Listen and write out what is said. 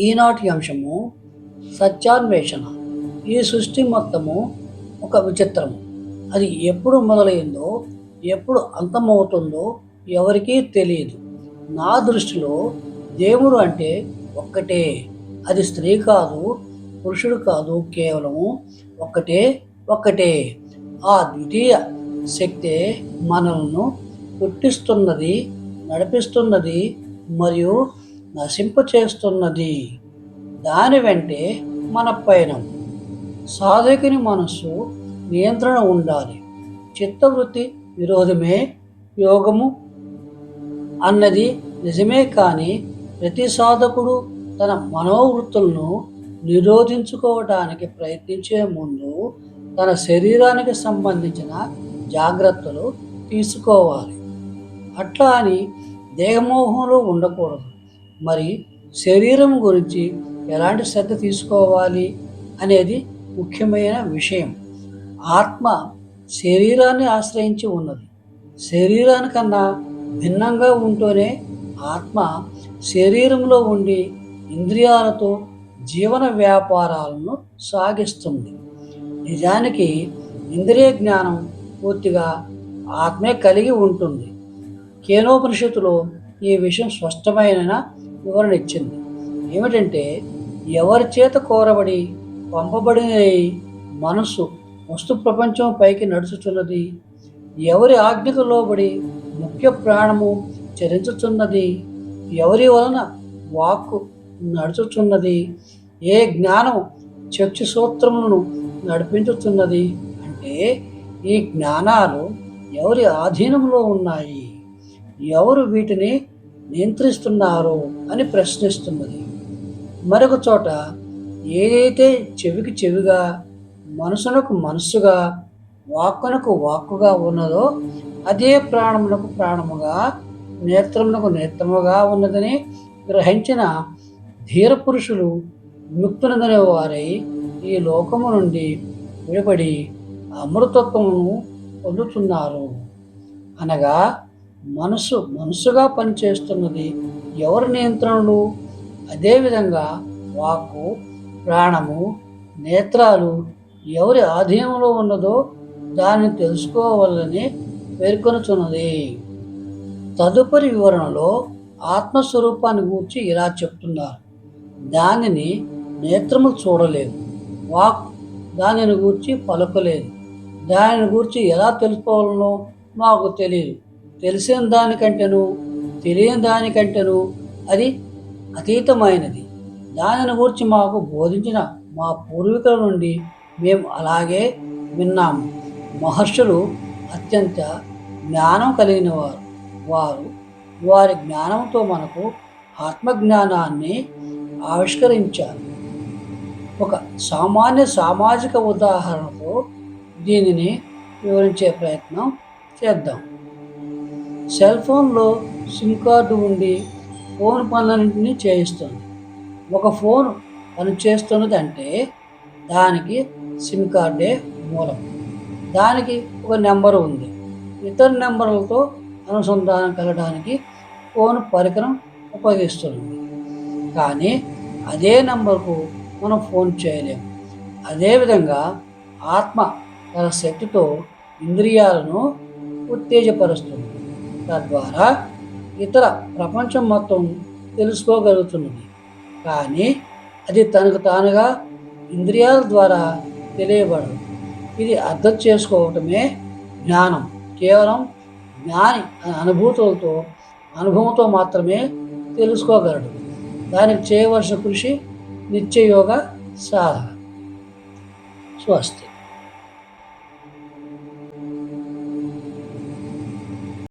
ఈనాటి అంశము సత్యాన్వేషణ. ఈ సృష్టి మొత్తము ఒక విచిత్రము. అది ఎప్పుడు మొదలైందో ఎప్పుడు అంతమవుతుందో ఎవరికీ తెలియదు. నా దృష్టిలో దేవుడు అంటే ఒక్కటే. అది స్త్రీ కాదు పురుషుడు కాదు కేవలము ఒక్కటే ఒక్కటే. ఆ ద్వితీయ శక్తే మనల్ని పుట్టిస్తున్నది నడిపిస్తున్నది మరియు నశింపచేస్తున్నది. దాని వెంటే మన పయనం. సాధకుని మనస్సు నియంత్రణ ఉండాలి. చిత్తవృత్తి విరోధమే యోగము అన్నది నిజమే కానీ ప్రతి సాధకుడు తన మనోవృత్తులను నిరోధించుకోవడానికి ప్రయత్నించే ముందు తన శరీరానికి సంబంధించిన జాగ్రత్తలు తీసుకోవాలి. అట్లా అని దేహమోహంలో ఉండకూడదు. మరి శరీరం గురించి ఎలాంటి శ్రద్ధ తీసుకోవాలి అనేది ముఖ్యమైన విషయం. ఆత్మ శరీరాన్ని ఆశ్రయించి ఉన్నది. శరీరానికన్నా భిన్నంగా ఉంటూనే ఆత్మ శరీరంలో ఉండి ఇంద్రియాలతో జీవన వ్యాపారాలను సాగిస్తుంది. నిజానికి ఇంద్రియ జ్ఞానం పూర్తిగా ఆత్మే కలిగి ఉంటుంది. కేనోపనిషత్తులో ఈ విషయం స్పష్టమైన వివరణ ఇచ్చింది. ఏమిటంటే ఎవరి చేత కోరబడి పంపబడిన మనసు వస్తు ప్రపంచం పైకి నడుచుచున్నది ఎవరి ఆజ్ఞకు లోబడి ముఖ్య ప్రాణము చరించుచున్నది ఎవరి వలన వాక్కు నడుచుచున్నది ఏ జ్ఞానం చక్షు సూత్రములను నడిపించుతున్నది అంటే ఈ జ్ఞానాలు ఎవరి ఆధీనంలో ఉన్నాయి? ఎవరు వీటిని నియంత్రిస్తున్నారు అని ప్రశ్నిస్తున్నది. మరొక చోట ఏదైతే చెవికి చెవిగా మనసునకు మనస్సుగా వాక్కునకు వాక్కుగా ఉన్నదో అదే ప్రాణమునకు ప్రాణముగా నేత్రమునకు నేత్రముగా ఉన్నదని గ్రహించిన ధీర పురుషులు ముక్తునదనే వారై ఈ లోకము నుండి విడిపడి అమృతత్వమును పొందుతున్నారు. అనగా మనసు మనసుగా పనిచేస్తున్నది ఎవరి నియంత్రణలు అదేవిధంగా వాక్కు ప్రాణము నేత్రాలు ఎవరి ఆధీనంలో ఉన్నదో దాన్ని తెలుసుకోవాలని పేర్కొనుచున్నది. తదుపరి వివరణలో ఆత్మస్వరూపాన్ని గూర్చి ఇలా చెప్తున్నారు. దానిని నేత్రము చూడలేదు. వాక్ దానిని గూర్చి పలకలేదు. దానిని గూర్చి ఎలా తెలుసుకోవాలనో మాకు తెలియదు తెలిసిన దానికంటేను తెలియని దానికంటేను అది అతీతమైనది. దానిని గురించి మాకు బోధించిన మా పూర్వీకుల నుండి మేము అలాగే విన్నాము మహర్షులు అత్యంత జ్ఞానం కలిగిన వారు వారు వారి జ్ఞానంతో మనకు ఆత్మజ్ఞానాన్ని ఆవిష్కరించారు. ఒక సామాన్య సామాజిక ఉదాహరణతో దీనిని వివరించే ప్రయత్నం చేద్దాం. సెల్ ఫోన్లో సిమ్ కార్డు ఉండి ఫోన్ పనులన్నింటినీ చేయిస్తుంది. ఒక ఫోన్ పని చేస్తున్నది అంటే దానికి సిమ్ కార్డే మూలం. దానికి ఒక నెంబర్ ఉంది. ఇతర నెంబర్లతో అనుసంధానం కలగడానికి ఫోన్ పరికరం ఉపయోగిస్తుంది. కానీ అదే నెంబర్కు మనం ఫోన్ చేయలేము అదేవిధంగా ఆత్మ తన శక్తితో ఇంద్రియాలను ఉత్తేజపరుస్తుంది. తద్వారా ఇతర ప్రపంచం మొత్తం తెలుసుకోగలుగుతున్నది. కానీ అది తనకు తానుగా ఇంద్రియాల ద్వారా తెలియబడదు. ఇది అర్థం చేసుకోవటమే జ్ఞానం. కేవలం జ్ఞాని అనుభూతులతో అనుభవంతో మాత్రమే తెలుసుకోగలడు. దానికి చేయవలసిన కృషి నిత్యయోగ సాధన. స్వస్తి.